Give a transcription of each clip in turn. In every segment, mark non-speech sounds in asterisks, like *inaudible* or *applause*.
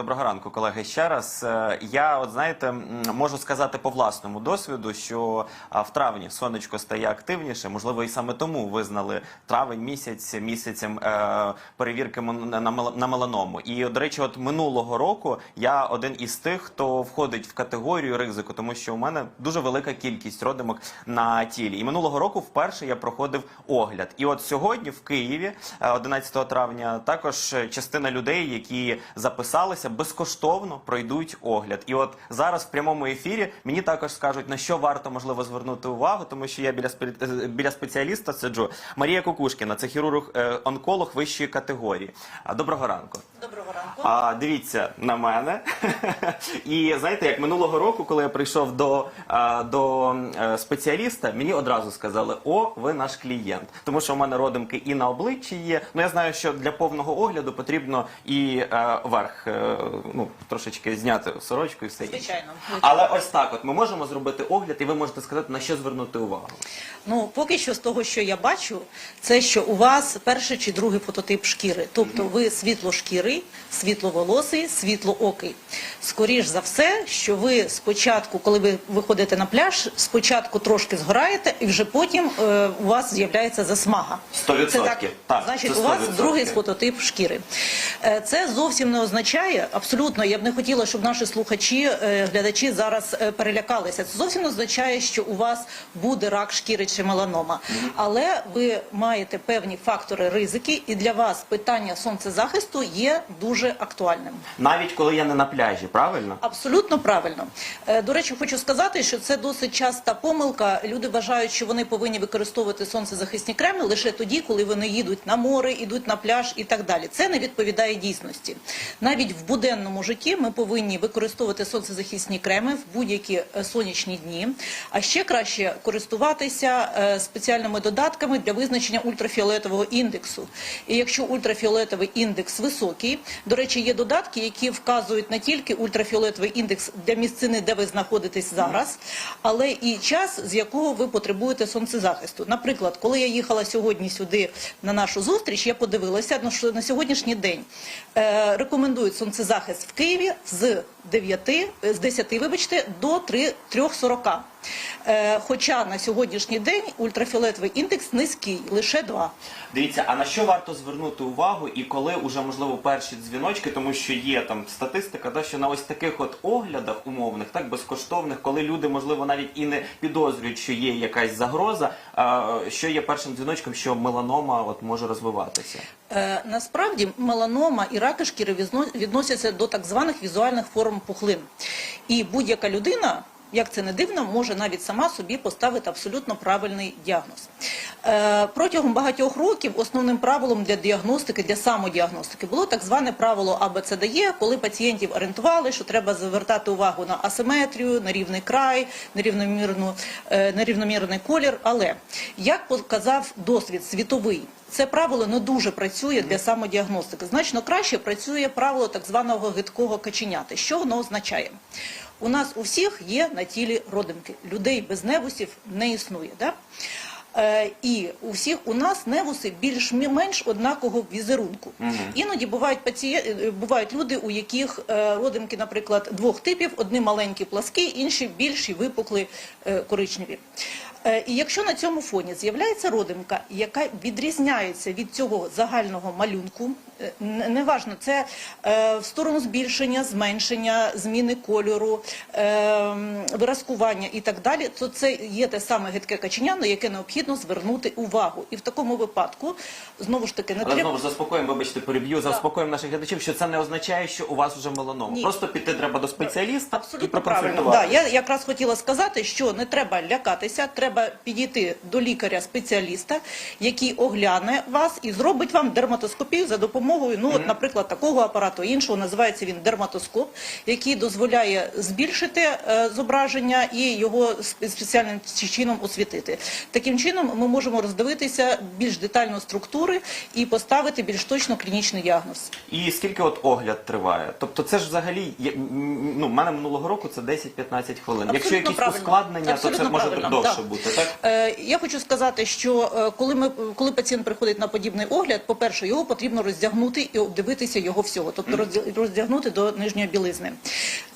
Доброго ранку, колеги. Ще раз Е, я, от знаєте, можу сказати по власному досвіду, що в травні сонечко стає активніше. Можливо, і саме тому визнали травень місяць місяцем е, перевірки на, на мел- на меланому. І до речі, от минулого року я один із тих, хто входить в категорію ризику, тому що у мене дуже велика кількість родимок на тілі. І минулого року вперше я проходив огляд. І от сьогодні в Києві, е, 11 травня, також е, частина людей, які записалися, безкоштовно пройдуть огляд. І от зараз в прямому ефірі мені також скажуть на що варто можливо звернути увагу, тому що я біля спе- е, біля спеціаліста сиджу. Марія Кукушкіна, це хірург е, онколог вищої категорії. Доброго ранку. Доброго ранку. А дивіться на мене. *laughs* І знаєте, як минулого року, коли я прийшов до, до е, спеціаліста, мені одразу сказали: О, ви наш клієнт. Тому що у мене родимки і на обличчі є. Ну я знаю, що для повного огляду потрібно і верх е, ну, трошечки зняти сорочку і все інше. Звичайно. Але ось так, от ми можемо зробити огляд, і ви можете сказати, на що звернути увагу. Ну, поки що з того, що я бачу, це що у вас перший чи другий фототип шкіри. Тобто ви світлошкірий, світловолосий, світлоокий. Скоріш за все, що ви спочатку, коли ви виходите на пляж, спочатку трошки згораєте, і вже потім е, у вас з'являється засмага. Сто Це так. Так, значить, це у вас другий фототип шкіри. Е, Це зовсім не означає, абсолютно, я б не хотіла, щоб наші слухачі, е, глядачі зараз е, перелякалися. Це зовсім не означає, що у вас буде рак шкіри чи меланома. Але ви маєте певні фактори ризики, і для вас питання сонцезахисту є дуже актуальним. Навіть коли я не на пляжі, правильно? Абсолютно правильно. Е, До речі, хочу сказати, що це досить часта помилка. Люди вважають, що вони повинні використовувати сонцезахисні креми лише тоді, коли вони їдуть на море, йдуть на пляж і так далі. Це не відповідає дійсності. Навіть в буденному житті ми повинні використовувати сонцезахисні креми в будь-які е, сонячні дні. А ще краще користуватися е, спеціальними додатками для визначення ультрафіолетового індексу. І якщо ультрафіолетовий індекс високий, до речі, є додатки, які вказують не тільки ультрафіолетовий індекс для місцини, де ви знаходитесь зараз, але і час, з якого ви потребуєте сонцезахисту. Наприклад, коли я їхала сьогодні сюди на нашу зустріч, я подивилася, ну, що на сьогоднішній день е, рекомендують сонцезахист в Києві з 9, е, з 10, вибачте, до 3, 3.40. Е, хоча на сьогоднішній день ультрафіолетовий індекс низький, лише 2. Дивіться, а на що варто звернути увагу, і коли уже можливо перші дзвіночки, тому що є там статистика, да, що на ось таких от оглядах умовних, так безкоштовних, коли люди можливо навіть і не підозрюють, що є якась загроза, а, що є першим дзвіночком, що меланома от може розвиватися. Е, насправді меланома і раки шкіри відно- відносяться до так званих візуальних форм пухлин. І будь-яка людина, як це не дивно, може навіть сама собі поставити абсолютно правильний діагноз. Е, протягом багатьох років основним правилом для діагностики, для самодіагностики було так зване правило АБЦДЄ, коли пацієнтів орієнтували, що треба звертати увагу на асиметрію, на рівний край, е, на рівномірний колір. Але як показав досвід світовий, це правило не дуже працює для самодіагностики. Значно краще працює правило так званого гидкого каченяти. Що воно означає? У нас у всіх є на тілі родимки. Людей без невусів не існує. Да? Е, і у всіх у нас невуси більш-менш однакового візерунку. Іноді бувають пацієнти, бувають люди, у яких е, родимки, наприклад, двох типів: одні маленькі пласкі, інші більші, випукли, е, коричневі. Е, І якщо на цьому фоні з'являється родимка, яка відрізняється від цього загального малюнку, е, неважно, це е, в сторону збільшення, зменшення, зміни кольору, виразкування і так далі, то це є те саме гидке каченя, на яке необхідно звернути увагу. І в такому випадку, знову ж таки, не Але знову ж заспокоїмо, вибачте, переб'ю, заспокоїмо наших глядачів, що це не означає, що у вас вже меланома. Ні. Просто піти треба до спеціаліста і правильно. Да, я якраз хотіла сказати, що не треба лякатися, треба підійти до лікаря-спеціаліста, який огляне вас і зробить вам дерматоскопію за допомогою, ну, от, наприклад, такого апарату, іншого називається він дерматоскоп, який дозволяє збільшити е, зображення і його спе- спеціальним чином освітити. Таким чином ми можемо роздивитися більш детально структури і поставити більш точно клінічний діагноз. І скільки от огляд триває? Тобто це ж взагалі, ну, в мене минулого року це 10-15 хвилин. Якщо якісь правильно. ускладнення, то це Абсолютно може правильно, довше да. бути. Бути, так? Е, Я хочу сказати, що е, коли ми коли пацієнт приходить на подібний огляд, по-перше, його потрібно роздягнути і обдивитися його всього, тобто роздягнути до нижньої білизни.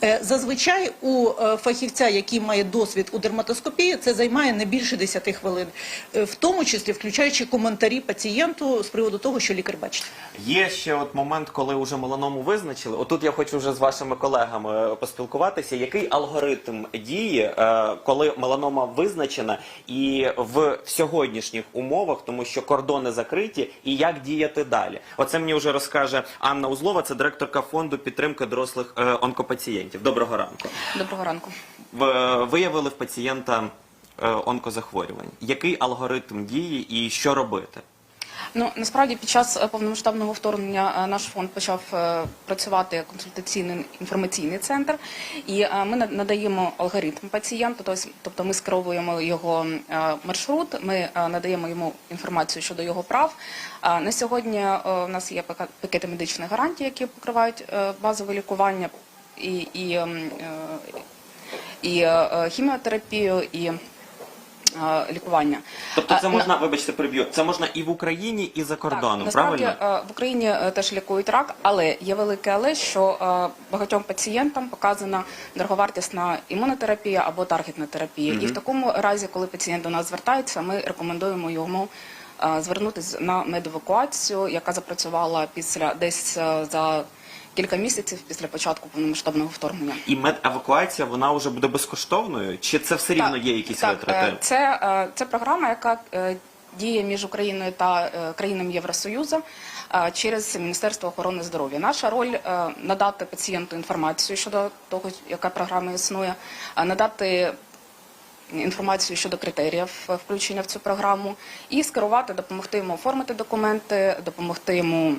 Е, Зазвичай у е, фахівця, який має досвід у дерматоскопії, це займає не більше 10 хвилин, Е, в тому числі включаючи коментарі пацієнту з приводу того, що лікар бачить. Є ще от момент, коли вже меланому визначили. Отут я хочу вже з вашими колегами поспілкуватися. Який алгоритм дії, е, коли меланома визначена, і в сьогоднішніх умовах, тому що кордони закриті, і як діяти далі? Оце мені вже розкаже Анна Узлова, це директорка фонду підтримки дорослих е, онкопацієнтів. Доброго ранку. Доброго ранку. В- Виявили в пацієнта е, онкозахворювань. Який алгоритм дії і що робити? Ну насправді під час е, повномасштабного вторгнення е, наш фонд почав е, працювати консультаційний інформаційний центр, і ми на- надаємо алгоритм пацієнту, тобто- ми скеровуємо його маршрут, ми надаємо йому інформацію щодо його прав. На сьогодні у нас є пакети медичних гарантій, які покривають базове лікування і, і, і е, хіміотерапію, і лікування. Тобто це можна, вибачте, переб'ю, це можна і в Україні, і за кордоном, насправді правильно? е, в Україні е, теж лікують рак, але є велике але, що е, багатьом пацієнтам показана дороговартісна імунотерапія або таргетна терапія. І в такому разі, коли пацієнт до нас звертається, ми рекомендуємо йому е, звернутися на медевакуацію, яка запрацювала після десь е, за кілька місяців після початку повномасштабного вторгнення. І медевакуація, вона вже буде безкоштовною? Чи це все рівно є якісь так, витрати? е, Це, е, це програма, яка е, діє між Україною та країнами Євросоюзу через Міністерство охорони здоров'я. Наша роль надати пацієнту інформацію щодо того, яка програма існує, надати інформацію щодо критеріїв включення в цю програму і скерувати, допомогти йому оформити документи, допомогти йому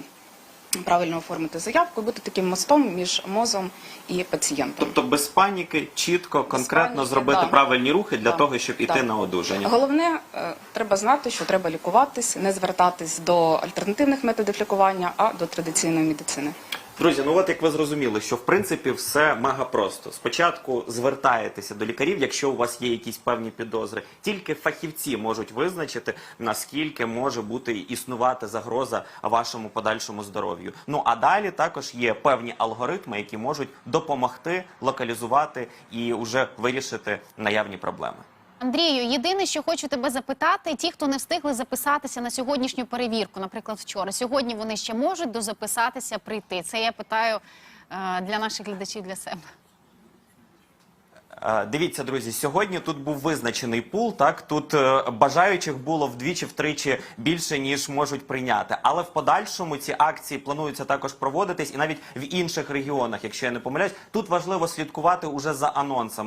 правильно оформити заявку, і бути таким мостом між мозом і пацієнтом. Тобто без паніки, чітко, конкретно паніки, зробити да. правильні рухи для Да. того, щоб іти Да. на одужання. Головне, е, треба знати, що треба лікуватись, не звертатись до альтернативних методів лікування, а до традиційної медицини. Друзі, ну от як ви зрозуміли, що в принципі все мега просто. Спочатку звертаєтеся до лікарів, якщо у вас є якісь певні підозри. Тільки фахівці можуть визначити, наскільки може бути існувати загроза вашому подальшому здоров'ю. Ну а далі також є певні алгоритми, які можуть допомогти локалізувати і вже вирішити наявні проблеми. Андрію, єдине, що хочу тебе запитати, ті, хто не встигли записатися на сьогоднішню перевірку, наприклад, вчора, сьогодні вони ще можуть дозаписатися прийти. Це я питаю е, для наших глядачів для себе. Е, Дивіться, друзі, сьогодні тут був визначений пул. Так тут е, бажаючих було вдвічі-втричі більше ніж можуть прийняти. Але в подальшому ці акції плануються також проводитись і навіть в інших регіонах, якщо я не помиляюсь. Тут важливо слідкувати уже за анонсом.